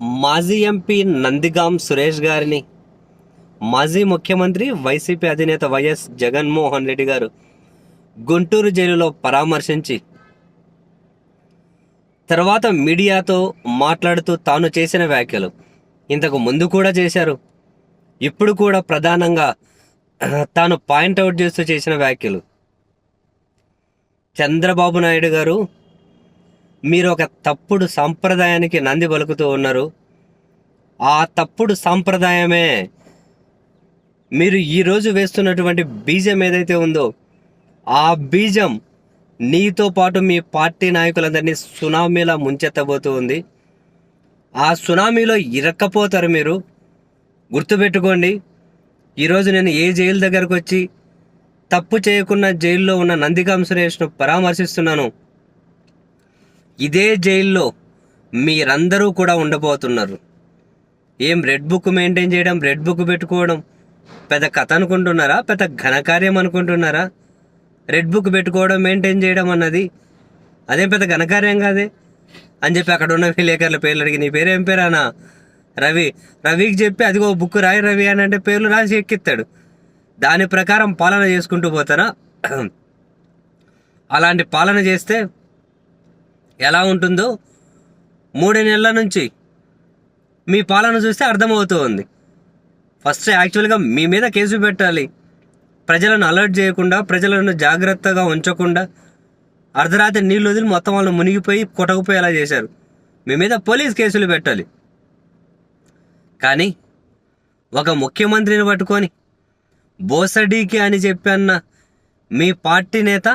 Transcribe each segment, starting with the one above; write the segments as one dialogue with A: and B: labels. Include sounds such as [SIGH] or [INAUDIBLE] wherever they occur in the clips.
A: మాజీ ఎంపీ నందిగాం సురేష్ గారిని మాజీ ముఖ్యమంత్రి వైసీపీ అధినేత వైఎస్ జగన్మోహన్ రెడ్డి గారు గుంటూరు జైలులో పరామర్శించి తర్వాత మీడియాతో మాట్లాడుతూ తాను చేసిన వ్యాఖ్యలు ఇంతకు ముందు కూడా చేశారు. ఇప్పుడు కూడా ప్రధానంగా తాను పాయింట్అవుట్ చేస్తూ చేసిన వ్యాఖ్యలు. చంద్రబాబు నాయుడు గారు మీరు ఒక తప్పుడు సాంప్రదాయానికి నంది పలుకుతూ ఉన్నారు. ఆ తప్పుడు సాంప్రదాయమే మీరు ఈరోజు వేస్తున్నటువంటి బీజం ఏదైతే ఉందో ఆ బీజం నీతో పాటు మీ పార్టీ నాయకులందరినీ సునామీలా ముంచెత్తబోతూ ఉంది. ఆ సునామీలో ఇరక్కపోతారు మీరు. గుర్తుపెట్టుకోండి ఈరోజు నేను ఏ జైలు దగ్గరకు వచ్చి తప్పు చేయకుండా జైల్లో ఉన్న నందికాం సురేష్ను పరామర్శిస్తున్నాను. ఇదే జైల్లో మీరందరూ కూడా ఉండబోతున్నారు. ఏం రెడ్ బుక్ మెయింటైన్ చేయడం రెడ్ బుక్ పెట్టుకోవడం పెద్ద కథ అనుకుంటున్నారా? పెద్ద ఘనకార్యం అనుకుంటున్నారా? రెడ్ బుక్ పెట్టుకోవడం మెయింటైన్ చేయడం అన్నది అదేం పెద్ద ఘనకార్యం కాదే? అని చెప్పి అక్కడ ఉన్న విలేకరుల పేర్లు అడిగి నీ పేరు పేరానా రవి రవికి చెప్పి అదిగో బుక్ రాయి రవి అని అంటే పేర్లు రాసి ఎక్కిస్తాడు. దాని ప్రకారం పాలన చేసుకుంటూ పోతారా? [CLEARS THROAT] అలాంటి పాలన చేస్తే ఎలా ఉంటుందో మూడు నెలల నుంచి మీ పాలన చూస్తే అర్థమవుతూ ఉంది. ఫస్ట్ యాక్చువల్గా మీ మీద కేసు పెట్టాలి. ప్రజలను అలర్ట్ చేయకుండా ప్రజలను జాగ్రత్తగా ఉంచకుండా అర్ధరాత్రి నీళ్ళు వదిలి మొత్తం వాళ్ళు మునిగిపోయి కొట్టకపోయేలా చేశారు. మీ మీద పోలీస్ కేసులు పెట్టాలి. కానీ ఒక ముఖ్యమంత్రిని పట్టుకొని బోసడీకి అని చెప్పి అన్న మీ పార్టీ నేత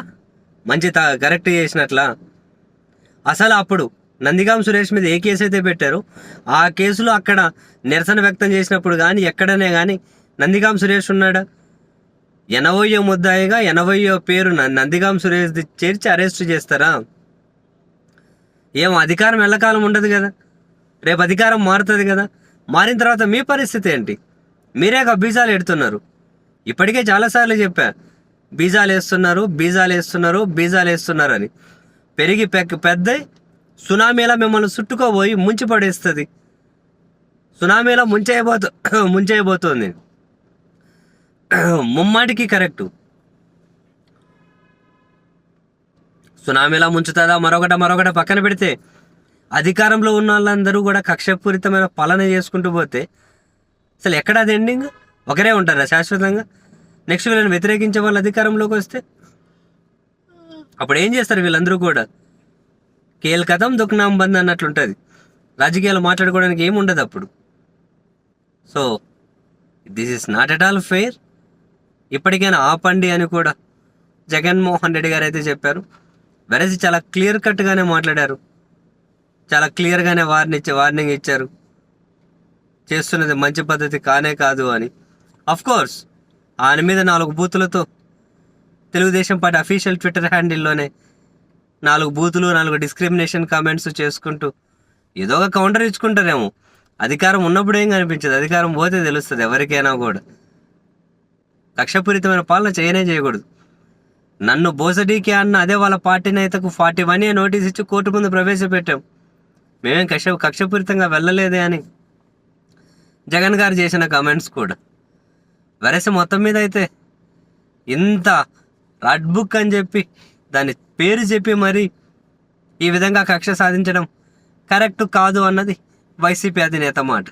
A: మంచి త- కరెక్ట్ చేసినట్లా అసలు అప్పుడు నందిగాం సురేష్ మీద ఏ కేసు అయితే పెట్టారో ఆ కేసులో అక్కడ నిరసన వ్యక్తం చేసినప్పుడు కానీ ఎక్కడనే కానీ నందిగాం సురేష్ ఉన్నాడా? ఎనభయో ముద్దాయిగా ఎనభయో పేరు నందిగాం సురేష్ చేర్చి అరెస్ట్ చేస్తారా? ఏం అధికారం ఎల్లకాలం ఉండదు కదా? రేపు అధికారం మారుతుంది కదా? మారిన తర్వాత మీ పరిస్థితి ఏంటి? మీరే బీజాలు ఎడుతున్నారు. ఇప్పటికే చాలాసార్లు చెప్పా బీజాలు వేస్తున్నారు బీజాలు వేస్తున్నారు బీజాలు వేస్తున్నారు అని పెరిగి పెక్క పెద్ద సునామీలా మిమ్మల్ని చుట్టుకోబోయి ముంచి పడేస్తుంది. సునామీలా ముంచేయబోతు [COUGHS] ముంచేయబోతోంది. [COUGHS] ముమ్మాటికి కరెక్టు. సునామీలా ముంచుతుందా? మరొకట మరొకట పక్కన పెడితే అధికారంలో ఉన్న వాళ్ళందరూ కూడా కక్షపూరితమైన పాలన చేసుకుంటూ పోతే అసలు ఎక్కడ అది ఎండింగ్ ఒకరే ఉంటారా శాశ్వతంగా? నెక్స్ట్ వీళ్ళని వ్యతిరేకించే వాళ్ళు అధికారంలోకి వస్తే అప్పుడు ఏం చేస్తారు వీళ్ళందరూ కూడా? కేల్ కథం దుఃఖనాం బంద్ అన్నట్లుంటుంది. రాజకీయాలు మాట్లాడుకోవడానికి ఏముండదు ఉండదు అప్పుడు. So this is not at all fair ఇప్పటికైనా ఆపండి అని కూడా జగన్మోహన్ రెడ్డి గారు అయితే చెప్పారు. వెరసి చాలా క్లియర్ కట్గానే మాట్లాడారు. చాలా క్లియర్గానే వార్ని ఇచ్చి వార్నింగ్ ఇచ్చారు. చేస్తున్నది మంచి పద్ధతి కానే కాదు అని. అఫ్ కోర్స్ ఆయన మీద నాలుగు బూతులతో తెలుగుదేశం పార్టీ అఫీషియల్ ట్విట్టర్ హ్యాండిల్లోనే నాలుగు బూతులు నాలుగు డిస్క్రిమినేషన్ కామెంట్స్ చేసుకుంటూ ఏదో ఒక కౌంటర్ ఇచ్చుకుంటారేమో. అధికారం ఉన్నప్పుడు ఏం కనిపించదు. అధికారం పోతే తెలుస్తుంది ఎవరికైనా కూడా. కక్షపూరితమైన పాలన చేయనే చేయకూడదు. నన్ను బోసడీకి అన్న అదే వాళ్ళ పార్టీ నేతకు ఫార్టీ వన్ ఏ నోటీస్ ఇచ్చి కోర్టు ముందు ప్రవేశపెట్టాం. మేమేం కక్ష కక్షపూరితంగా వెళ్ళలేదే అని జగన్ గారు చేసిన కమెంట్స్ కూడా. వెరసి మొత్తం మీద అయితే ఇంత రెడ్ బుక్ అని చెప్పి దాని పేరు చెప్పి మరి ఈ విధంగా కక్ష సాధించడం కరెక్ట్ కాదు అన్నది వైసీపీ అధినేత మాట.